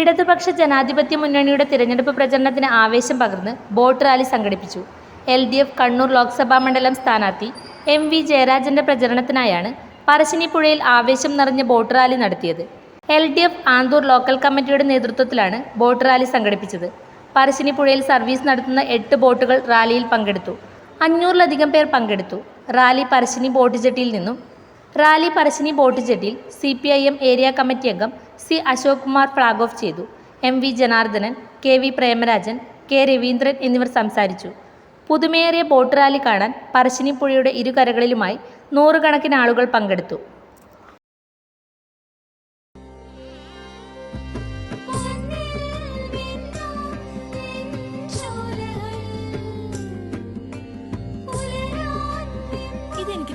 ഇടതുപക്ഷ ജനാധിപത്യ മുന്നണിയുടെ തിരഞ്ഞെടുപ്പ് പ്രചരണത്തിന് ആവേശം പകർന്ന് ബോട്ട് റാലി സംഘടിപ്പിച്ചു. L D F Kannur Lok Sabha മണ്ഡലം സ്ഥാനാർത്ഥി എം വി ജയരാജന്റെ പ്രചരണത്തിനായാണ് പറശ്ശിനിപ്പുഴയിൽ ആവേശം നിറഞ്ഞ ബോട്ട് റാലി നടത്തിയത്. L D F Anthoor local കമ്മിറ്റിയുടെ നേതൃത്വത്തിലാണ് ബോട്ട് റാലി സംഘടിപ്പിച്ചത്. പറശ്ശിനിപ്പുഴയിൽ സർവീസ് നടത്തുന്ന എട്ട് ബോട്ടുകൾ റാലിയിൽ പങ്കെടുത്തു. അഞ്ഞൂറിലധികം പേർ പങ്കെടുത്തു. റാലി പറശ്ശിനി ബോട്ട് ജെട്ടിയിൽ നിന്നും rally Parassini boat ജെട്ടിൽ C P I M area committee അംഗം C Ashok Kumar flag off ചെയ്തു. M V Janardhanan K V Premarajan K Raveendran എന്നിവർ സംസാരിച്ചു. പുതുമയേറിയ ബോട്ട് റാലി കാണാൻ പറശ്ശിനിപ്പുഴയുടെ ഇരുകരകളിലുമായി നൂറുകണക്കിന് ആളുകൾ പങ്കെടുത്തു. ഇതെനിക്ക്